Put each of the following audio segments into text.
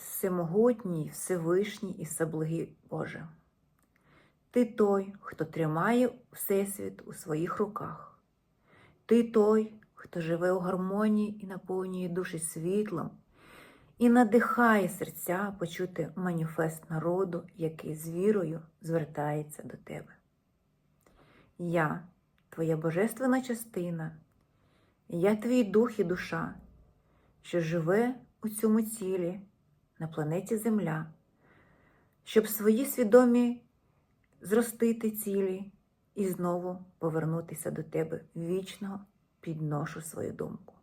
всемогутній, Всевишній і Всеблагий Боже. Ти той, хто тримає Всесвіт у своїх руках. Ти той, хто живе у гармонії і наповнює душі світлом, і надихає серця почути маніфест народу, який з вірою звертається до тебе. Я, твоя божественна частина, я твій дух і душа, що живе у цьому тілі на планеті Земля, щоб свої свідомі зростити цілі і знову повернутися до тебе вічно підношу свою думку,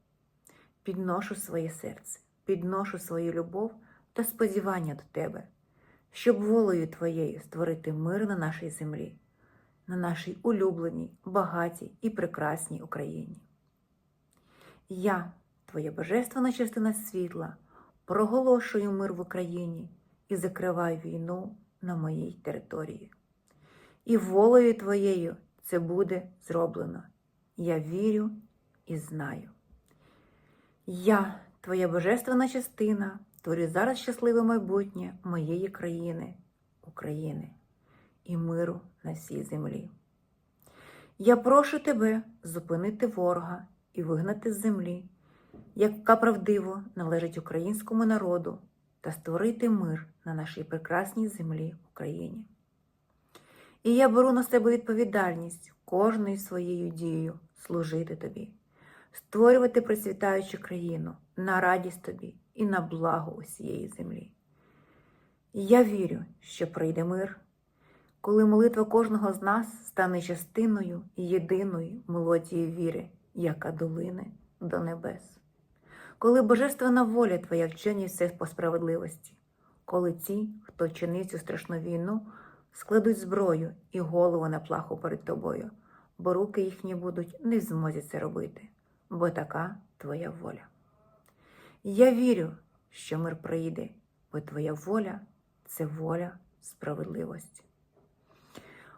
підношу своє серце, підношу свою любов та сподівання до тебе, щоб волею твоєю створити мир на нашій землі, на нашій улюбленій, багатій і прекрасній Україні. Я, твоя божественна частина світла, проголошую мир в Україні і закриваю війну на моїй території. І волею твоєю це буде зроблено. Я вірю і знаю. Я, твоя божественна частина, творю зараз щасливе майбутнє моєї країни, України і миру на всій землі. Я прошу тебе зупинити ворога і вигнати з землі, яка правдиво належить українському народу, та створити мир на нашій прекрасній землі Україні. І я беру на себе відповідальність кожною своєю дією служити тобі, створювати процвітаючу країну на радість тобі і на благо усієї землі. Я вірю, що прийде мир, коли молитва кожного з нас стане частиною і єдиною мелодією віри, яка долине до небес. Коли божественна воля Твоя вчинить все по справедливості, коли ті, хто чинить цю страшну війну, складуть зброю і голову на плаху перед тобою, бо руки їхні будуть не в змозі це робити, бо така твоя воля. Я вірю, що мир прийде, бо твоя воля це воля справедливості.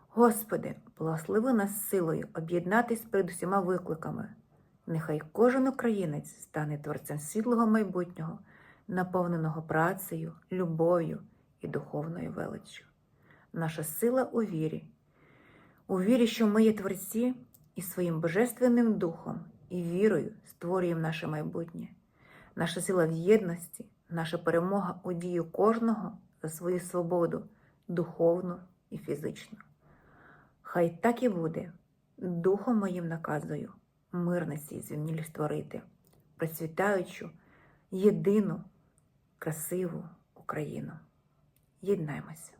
Господи, благослови нас силою об'єднатись перед усіма викликами. Нехай кожен українець стане творцем світлого майбутнього, наповненого працею, любов'ю і духовною величчю. Наша сила у вірі, у вірі, що ми є творці і своїм божественним духом і вірою створюємо наше майбутнє, наша сила в єдності, наша перемога у дію кожного за свою свободу, духовну і фізичну. Хай так і буде, духом моїм наказую, мир на створити, процвітаючу, єдину, красиву Україну. Єднаймося.